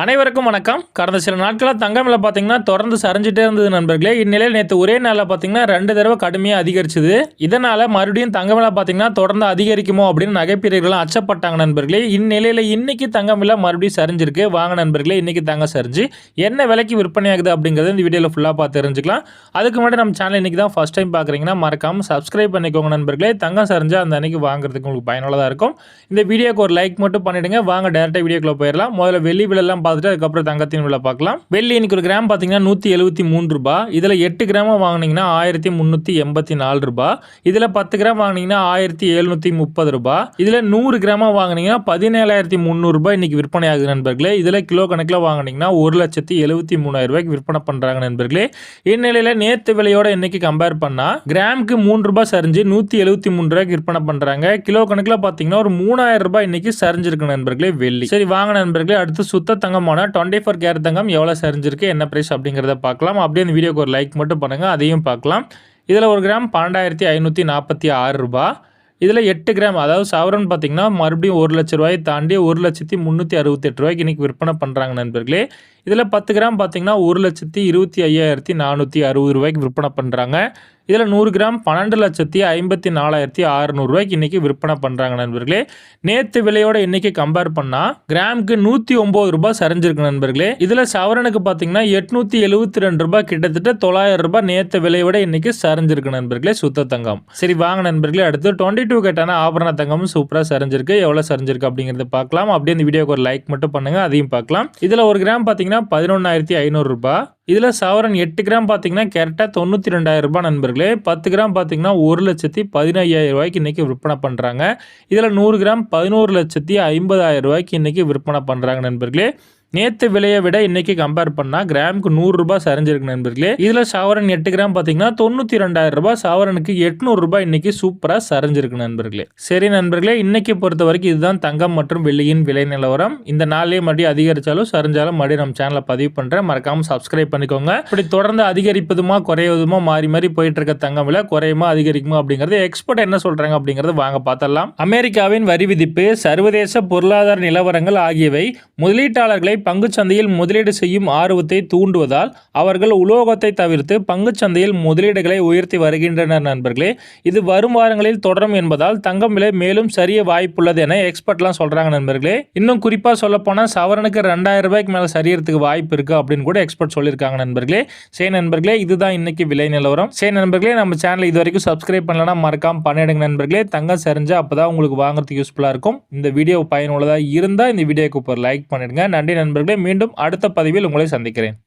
அனைவருக்கும் வணக்கம். கடந்த சில நாட்களாக தங்கம் விலை பார்த்தீங்கன்னா தொடர்ந்து சரிஞ்சிட்டே இருந்தது நண்பர்களே. இந்நிலையில் நேற்று ஒரே நாளில் பார்த்தீங்கன்னா ரெண்டு தடவை கடுமையாக அதிகரிச்சது. இதனால் மறுபடியும் தங்கம் விலை பார்த்தீங்கன்னா தொடர்ந்து அதிகரிக்குமோ அப்படின்னு நகைப்பீரர்கள்லாம் அச்சப்பட்டாங்க நண்பர்களே. இந்நிலையில் இன்னைக்கு தங்கம் விலை மறுபடியும் சரிஞ்சிருக்கு. வாங்க நண்பர்களே இன்றைக்கி தங்கம் சரிஞ்சு என்ன விலைக்கு விற்பனையாகுது அப்படிங்கிறது இந்த வீடியோவில் ஃபுல்லாக பார்த்து தெரிஞ்சுக்கலாம். அதுக்கு முன்னாடி நம்ம சேனல் இன்றைக்கி தான் ஃபஸ்ட் டைம் பார்க்குறீங்கன்னா மறக்காமல் சப்ஸ்கிரைப் பண்ணிக்கோங்க நண்பர்களே. தங்கம் சரிஞ்சால் அந்த அன்னைக்கு வாங்குறதுக்கு உங்களுக்கு பயனுள்ளதாக இருக்கும். இந்த வீடியோக்கு ஒரு லைக் மட்டும் பண்ணிவிடுங்க வாங்க டேரெக்டாக வீடியோக்குள்ளே போயிடலாம். முதல்ல வெளி விலைலாம் பார்த்துட்டு அதுக்கப்புறம் தங்கத்தின் விலை பார்க்கலாம். வெள்ளி இன்னைக்கு ஒரு கிராம் பார்த்தீங்கன்னா நூற்றி எழுபத்தி மூணு ரூபாய் இதில் எட்டு கிராம் வாங்கினீங்கன்னா ஆயிரத்தி முந்நூற்றி எண்பத்தி நாலு ரூபாய் இதில் பத்து கிராம் வாங்கினீங்கன்னா ஆயிரத்தி எழுநூற்றி முப்பது ரூபாய் இதில் நூறு கிராமாக வாங்கினீங்கன்னா பதினேழாயிரத்தி முந்நூறுரூபா இன்றைக்கி விற்பனை ஆகுது நண்பர்களே. இதில் கிலோ கணக்கில் வாங்கினீங்கன்னா ஒரு லட்சத்தி எழுபத்தி மூணாயிரம் ரூபாய்க்கு விற்பனை பண்ணுறாங்க நண்பர்களே. இந்நிலையில் நேற்று விலையோட இன்னைக்கு கம்பேர் பண்ணால் கிராமுக்கு மூணு ரூபாய் சரிஞ்சு நூற்றி எழுபத்தி மூணு ரூபாய்க்கு விற்பனை பண்ணுறாங்க கிலோ கணக்கில் பார்த்தீங்கன்னா ஒரு மூணாயிரம் ரூபாய் இன்னைக்கு சரிஞ்சிருக்கு நண்பர்களே வெள்ளி. சரி வாங்க நண்பர்களே அடுத்து சுத்த தங்கமான டுவெண்ட்டி ஃபோர் கேரட் தங்கம் எவ்வளோ சரிஞ்சிருக்கு என்ன ப்ரைஸ் அப்படிங்கிறத பார்க்கலாம். அப்படியே இந்த வீடியோக்கு ஒரு லைக் மட்டும் பண்ணுங்கள் அதையும் பார்க்கலாம். இதில் ஒரு கிராம் பன்னெண்டாயிரத்தி ஐநூற்றி நாற்பத்தி ஆறு ரூபா. இதில் எட்டு கிராம் அதாவது சவரன் பார்த்தீங்கன்னா மறுபடியும் ஒரு லட்ச ரூபாயை தாண்டி ஒரு லட்சத்தி முந்நூற்றி அறுபத்தெட்டு ரூபாய்க்கு இன்றைக்கி விற்பனை பண்ணுறாங்க நண்பர்களே. இதில் பத்து கிராம் பார்த்தீங்கன்னா ஒரு லட்சத்தி இருபத்தி ஐயாயிரத்தி நானூற்றி அறுபது ரூபாய்க்கு விற்பனை பண்ணுறாங்க இதில் நூறு கிராம் பன்னெண்டு லட்சத்தி ஐம்பத்தி நாலாயிரத்தி அறுநூறுவாய்க்கு இன்றைக்கி விற்பனை பண்ணுறாங்க நண்பர்களே. நேற்று விலையோட இன்றைக்கி கம்பேர் பண்ணால் கிராமுக்கு நூற்றி ஒம்பது ரூபாய் சரிஞ்சிருக்கு நண்பர்களே. இதில் சவரனுக்கு பார்த்தீங்கன்னா எட்நூற்றி எழுபத்தி ரெண்டு ரூபாய் கிட்டத்தட்ட தொள்ளாயிரம் ரூபாய் நேற்று விலையோட இன்றைக்கி சரிஞ்சிருக்கு நண்பர்களே சுத்த தங்கம். சரி வாங்க நண்பர்களே அடுத்து டுவெண்ட்டி டூ கேட்டான ஆபரண தங்கமும் சூப்பராக சரிஞ்சிருக்கு. எவ்வளோ சரிஞ்சிருக்கு அப்படிங்கிறத பார்க்கலாம். அப்படியே இந்த வீடியோக்கு ஒரு லைக் மட்டும் பண்ணுங்கள் அதையும் பார்க்கலாம். இதில் ஒரு கிராம் பார்த்தீங்கன்னா பதினொன்றாயிரத்தி ஐநூறுரூபா இதில் சவரன் எட்டு கிராம் பார்த்தீங்கன்னா கரெக்டாக தொண்ணூற்றி ரெண்டாயிரம் ரூபாய் நண்பர்களே. பத்து கிராம் பார்த்தீங்கன்னா ஒரு லட்சத்தி பதினையாயிரம் ரூபாய்க்கு இன்றைக்கி விற்பனை பண்ணுறாங்க இதில் நூறு கிராம் பதினோரு லட்சத்தி ஐம்பதாயிரம் ரூபாய்க்கு இன்றைக்கி விற்பனை பண்ணுறாங்க நண்பர்களே. நேற்று விலையை விட இன்னைக்கு கம்பேர் பண்ணால் கிராமுக்கு நூறுரூபா சரிஞ்சிருக்கு நண்பர்களே. இதில் சவரன் எட்டு கிராம் பார்த்தீங்கன்னா தொண்ணூற்றி ரெண்டாயிரம் ரூபாய் சவரனுக்கு எட்நூறுரூபா இன்னைக்கு சூப்பராக சரிஞ்சிருக்கு நண்பர்களே. சரி நண்பர்களே இன்னைக்கு பொறுத்த வரைக்கும் இதுதான் தங்கம் மற்றும் வெள்ளியின் விலை நிலவரம். இந்த நாளே மறுபடியும் அதிகரிச்சாலும் சரிஞ்சாலும் மறுபடியும் நம்ம சேனலை பதிவு பண்ணுறேன் மறக்காமல் சப்ஸ்கிரைப் பண்ணிக்கோங்க. இப்படி தொடர்ந்து அதிகரிப்பதுமா குறையுதுமா மாறி மாறி போயிட்டு இருக்க தங்கம் விலை குறையுமா அதிகரிக்குமா அப்படிங்கிறது எக்ஸ்பர்ட் என்ன சொல்கிறாங்க அப்படிங்கிறது வாங்க பார்த்தலாம் அமெரிக்காவின் வரி விதிப்பு சர்வதேச பொருளாதார நிலவரங்கள் ஆகியவை முதலீட்டாளர்களை பங்குச்சந்தையில் முதலீடு செய்யும் ஆர்வத்தை தூண்டுவதால் அவர்கள் உலோகத்தை தவிர்த்து பங்குச்சந்தையில் முதலீடுகளை உயர்த்தி வருகின்றனர் நண்பர்களே. இது வரும் வாரங்களில் தொடரும் என்பதால் தங்கம் விலை மேலும் சரிய வாய்ப்புள்ளது என எக்ஸ்பர்ட்லாம் சொல்கிறாங்க நண்பர்களே. இன்னும் குறிப்பாக சொல்லப்போனால் சவரனுக்கு ரெண்டாயிரம் ரூபாய்க்கு மேலே சரியறதுக்கு வாய்ப்பு இருக்குது அப்படின்னு கூட எக்ஸ்பர்ட் சொல்லியிருக்காங்க நண்பர்களே. சரி நண்பர்களே இதுதான் இன்னைக்கு விலை நிலவரம். சரி நண்பர்களே நம்ம சேனல் இது வரைக்கும் சப்ஸ்கிரைப் பண்ணலன்னா மறக்காமல் பண்ணிடுங்க நண்பர்களே. தங்கம் சரிஞ்சால் அப்போ தான் உங்களுக்கு வாங்குறதுக்கு யூஸ்ஃபுல்லாக இருக்கும். இந்த வீடியோ பயனுள்ளதாக இருந்தால் இந்த வீடியோக்கு ஒரு லைக் பண்ணிடுங்க. நன்றி நண்பர்களே மீண்டும் அடுத்த பதிவில் உங்களை சந்திக்கிறேன்.